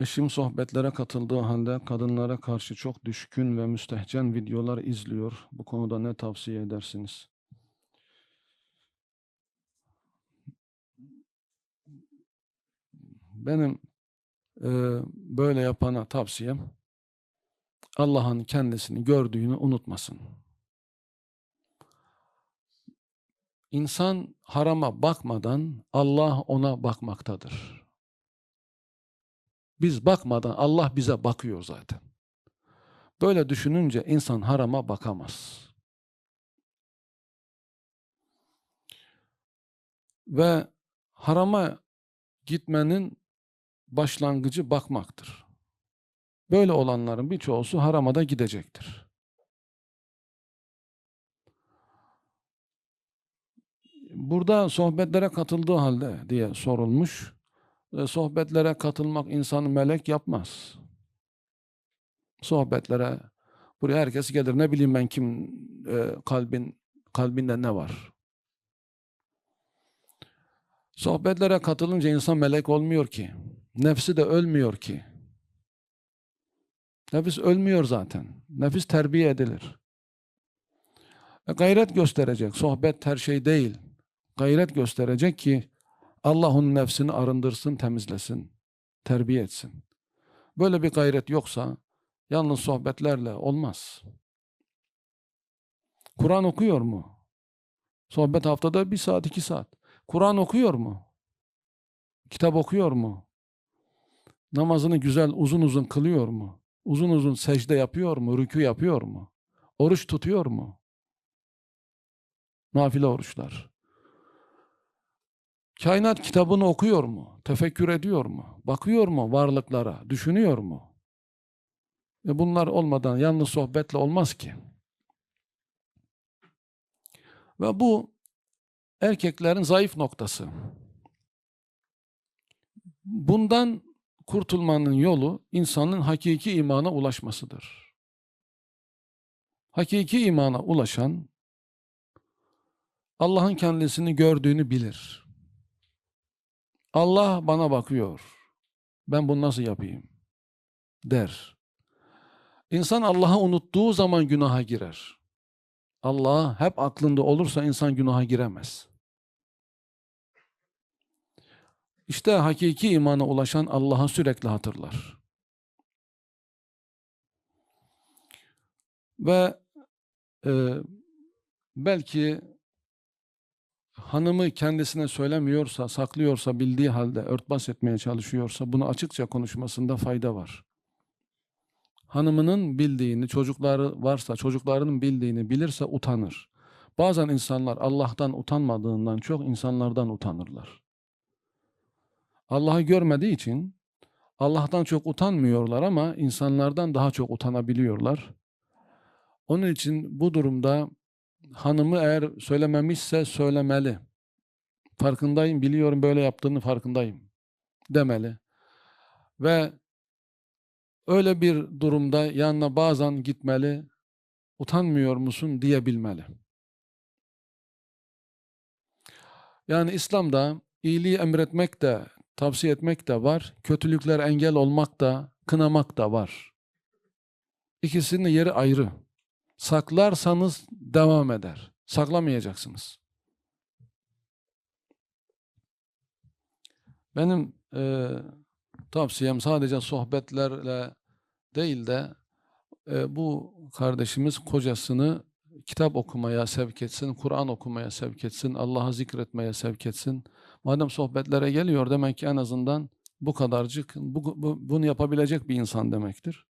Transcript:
Eşim sohbetlere katıldığı halde kadınlara karşı çok düşkün ve müstehcen videolar izliyor. Bu konuda ne tavsiye edersiniz? Benim e, böyle yapana tavsiyem Allah'ın kendisini gördüğünü unutmasın. İnsan harama bakmadan Allah ona bakmaktadır. Biz bakmadan Allah bize bakıyor zaten. Böyle düşününce insan harama bakamaz. Ve harama gitmenin başlangıcı bakmaktır. Böyle olanların birçoğusu harama da gidecektir. Burada sohbetlere katıldığı halde diye sorulmuş. Sohbetlere katılmak insanı melek yapmaz. Sohbetlere buraya herkes gelir. Ne bileyim ben kim e, kalbin kalbinde ne var? Sohbetlere katılınca insan melek olmuyor ki. Nefsi de ölmüyor ki. Nefis ölmüyor zaten. Nefis terbiye edilir. E, gayret gösterecek. Sohbet her şey değil. Gayret gösterecek ki Allah onun nefsini arındırsın, temizlesin, terbiye etsin. Böyle bir gayret yoksa yalnız sohbetlerle olmaz. Kur'an okuyor mu? Sohbet haftada bir saat, iki saat. Kur'an okuyor mu? Kitap okuyor mu? Namazını güzel, uzun uzun kılıyor mu? Uzun uzun secde yapıyor mu? Rükû yapıyor mu? Oruç tutuyor mu? Nafile oruçlar. Kainat kitabını okuyor mu? Tefekkür ediyor mu? Bakıyor mu varlıklara? Düşünüyor mu? E bunlar olmadan yalnız sohbetle olmaz ki. Ve bu erkeklerin zayıf noktası. Bundan kurtulmanın yolu insanın hakiki imana ulaşmasıdır. Hakiki imana ulaşan Allah'ın kendisini gördüğünü bilir. Allah bana bakıyor. Ben bunu nasıl yapayım? Der. İnsan Allah'ı unuttuğu zaman günaha girer. Allah hep aklında olursa insan günaha giremez. İşte hakiki imana ulaşan Allah'ı sürekli hatırlar. Ve e, belki hanımı kendisine söylemiyorsa, saklıyorsa, bildiği halde örtbas etmeye çalışıyorsa bunu açıkça konuşmasında fayda var. Hanımının bildiğini, çocukları varsa, çocuklarının bildiğini bilirse utanır. Bazen insanlar Allah'tan utanmadığından çok insanlardan utanırlar. Allah'ı görmediği için Allah'tan çok utanmıyorlar ama insanlardan daha çok utanabiliyorlar. Onun için bu durumda hanımı eğer söylememişse söylemeli. Farkındayım, biliyorum böyle yaptığını farkındayım demeli. Ve öyle bir durumda yanına bazen gitmeli, utanmıyor musun diyebilmeli. Yani İslam'da iyiliği emretmek de, tavsiye etmek de var, kötülükler engel olmak da, kınamak da var. İkisinin yeri ayrı. Saklarsanız devam eder. Saklamayacaksınız. Benim e, tavsiyem sadece sohbetlerle değil de e, bu kardeşimiz kocasını kitap okumaya sevk etsin, Kur'an okumaya sevk etsin, Allah'ı zikretmeye sevk etsin. Madem sohbetlere geliyor demek ki en azından bu kadarcık bu, bu, bunu yapabilecek bir insan demektir.